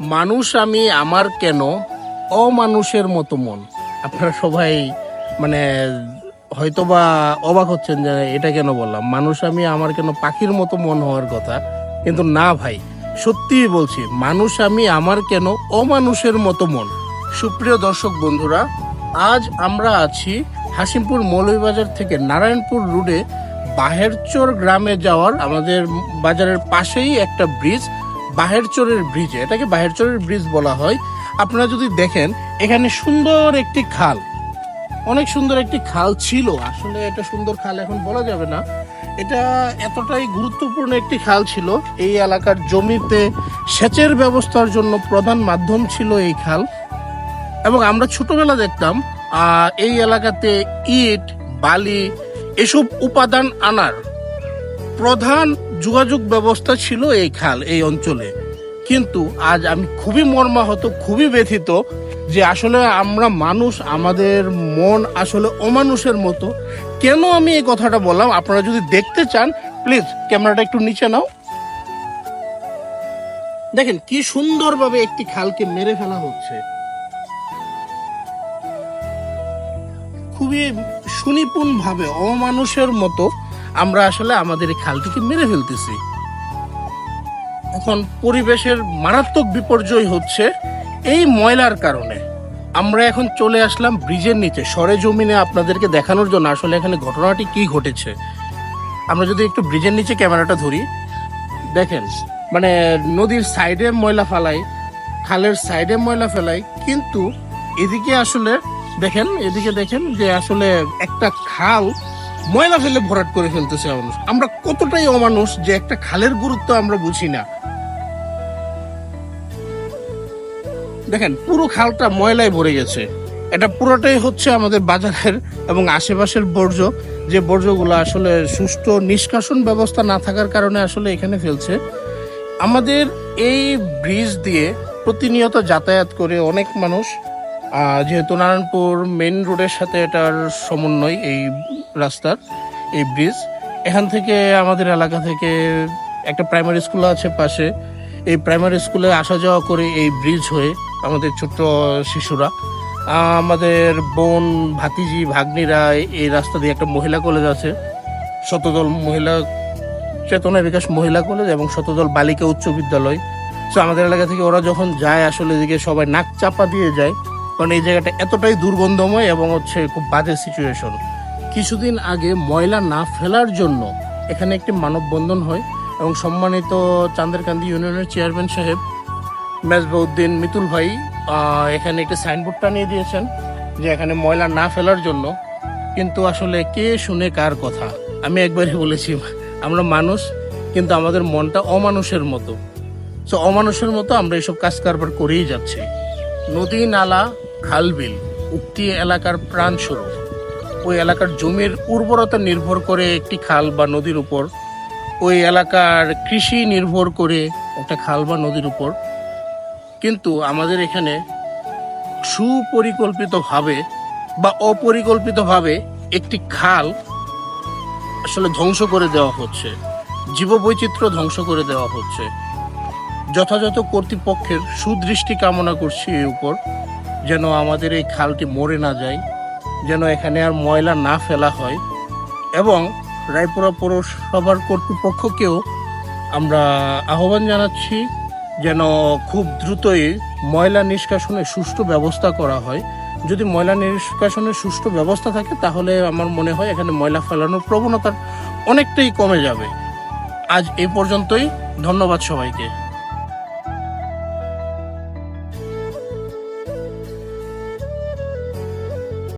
মানুষ আমি, আমার কেন? অমানুষের মতো মন। আপনারা সবাই মানে হয়তো বা অবাক হচ্ছেন যে এটা কেন বললাম? মানুষ আমি, আমার কেন পাখির মতো মন হওয়ার কথা? কিন্তু না ভাই, সত্যিই বলছি, মানুষ আমি, আমার কেন অমানুষের মতো মন? সুপ্রিয় দর্শক বন্ধুরা, আজ আমরা আছি হাসিমপুর মৌলভীবাজার থেকে নারায়ণপুর রোডে বাহেরচর গ্রামে যাওয়ার আমাদের বাজারের পাশেই একটা ব্রিজ। বাহেরচরের ব্রিজ এটাকে বাহেরচরের ব্রিজ বলা হয়। আপনারা যদি দেখেন, এখানে সুন্দর একটি খাল। অনেক সুন্দর একটি খাল ছিল। আসলে এটা সুন্দর খাল এখন বলা যাবে না। এটা এতটাই গুরুত্বপূর্ণ একটি খাল ছিল। এই এলাকার জমিতে সেচের ব্যবস্থার জন্য প্রধান মাধ্যম ছিল এই খাল। এবং আমরা ছোটবেলা দেখতাম এই এলাকাতে ইট, বালি, এসব উপাদান আনার প্রধান যোগাযোগ ব্যবস্থা ছিল এই খাল, এই অঞ্চলে। কিন্তু আজ আমি খুবই মর্মাহত, খুবই ব্যথিত যে আসলে আমরা মানুষ, আমাদের মন আসলে অমানুষের মতো। কেন আমি এই কথাটা বললাম? আপনারা যদি দেখতে চান, প্লিজ ক্যামেরাটা একটু নিচে নাও। দেখেন কি সুন্দরভাবে একটি খালকে মেরে ফেলা হচ্ছে। খুবই সুনিপুণ ভাবে অমানুষের মতো। আমরা আসলে আমাদের এই খালটিকে মেরে ফেলতেছি। এখন পরিবেশের মারাত্মক বিপর্যয় হচ্ছে এই ময়লার কারণে। আমরা এখন চলে আসলাম ব্রিজের নিচে, সরে জমিনে আপনাদেরকে দেখানোর জন্য আসলে এখানে ঘটনাটি কি ঘটেছে। আমরা যদি একটু ব্রিজের নিচে ক্যামেরাটা ধরি, দেখেন মানে নদীর সাইডে ময়লা ফেলাই, খালের সাইডে ময়লা ফেলাই, কিন্তু এদিকে আসলে দেখেন, এদিকে দেখেন যে আসলে একটা খাল ময়লা ফেলে ভরাট করে ফেলতেছে মানুষ। আমরা কতটাই অমানুষ যে একটা খালের গুরুত্ব আমরা বুঝি না। দেখেন, পুরো খালটা ময়লায় ভরে গেছে। এটা পুরোটাই হচ্ছে আমাদের বাজারের এবং আশেপাশের বর্জ্য। যে বর্জ্যগুলো আসলে সুষ্ঠু নিষ্কাশন ব্যবস্থা না থাকার কারণে আসলে এখানে ফেলছে। আমাদের এই ব্রিজ দিয়ে প্রতিনিয়ত যাতায়াত করে অনেক মানুষ। যেহেতু নারায়ণপুর মেন রোডের সাথে এটার সমন্বয়, এই রাস্তার, এই ব্রিজ এখান থেকে আমাদের এলাকা থেকে একটা প্রাইমারি স্কুল আছে পাশে। এই প্রাইমারি স্কুলে আসা যাওয়া করে এই ব্রিজ হয়ে আমাদের ছোট্ট শিশুরা আমাদের বোন, ভাতিজি, ভাগ্নিরা এই রাস্তা দিয়ে একটা মহিলা কলেজ আছে। শতদল মহিলা, চেতনা বিকাশ মহিলা কলেজ এবং শতদল বালিকা উচ্চ বিদ্যালয়। তো আমাদের এলাকা থেকে ওরা যখন যায়, আসলে এদিকে সবাই নাক চাপা দিয়ে যায়। কারণ এই জায়গাটা এতটাই দুর্গন্ধময় এবং হচ্ছে খুব বাজে সিচুয়েশন কিছুদিন আগে ময়লা না ফেলার জন্য এখানে একটি মানববন্ধন হয় এবং সম্মানিত চান্দেরকান্দি ইউনিয়নের চেয়ারম্যান সাহেব মেজবাউদ্দিন মিতুল ভাই এখানে একটি সাইনবোর্ড টানিয়ে দিয়েছেন যে এখানে ময়লা না ফেলার জন্য। কিন্তু আসলে কে শুনে কার কথা? আমি একবারই বলেছি, আমরা মানুষ, কিন্তু আমাদের মনটা অমানুষের মতো। তো অমানুষের মতো আমরা এসব কাজ কারবার করেই যাচ্ছি। নদী, নালা খালবিল উক্তি এলাকার প্রাণ স্বরূপ। ওই এলাকার জমির উর্বরতা নির্ভর করে একটি খাল বা নদীর উপর। ওই এলাকার কৃষি নির্ভর করে একটা খাল বা নদীর উপর। কিন্তু আমাদের এখানে সুপরিকল্পিতভাবে বা অপরিকল্পিতভাবে একটি খাল আসলে ধ্বংস করে দেওয়া হচ্ছে। জীববৈচিত্র্য ধ্বংস করে দেওয়া হচ্ছে। যথাযথ কর্তৃপক্ষের সুদৃষ্টি কামনা করছি এর উপর, যেন আমাদের এই খালটি মরে না যায়। যেন এখানে আর ময়লা না ফেলা হয়। এবং রায়পুরা পৌরসভার কর্তৃপক্ষকেও আমরা আহ্বান জানাচ্ছি যেন খুব দ্রুতই ময়লা নিষ্কাশনের সুষ্ঠু ব্যবস্থা করা হয়। যদি ময়লা নিষ্কাশনের সুষ্ঠু ব্যবস্থা থাকে, তাহলে আমার মনে হয় এখানে ময়লা ফেলানোর প্রবণতা অনেকটাই কমে যাবে। আজ এই পর্যন্তই। ধন্যবাদ সবাইকে।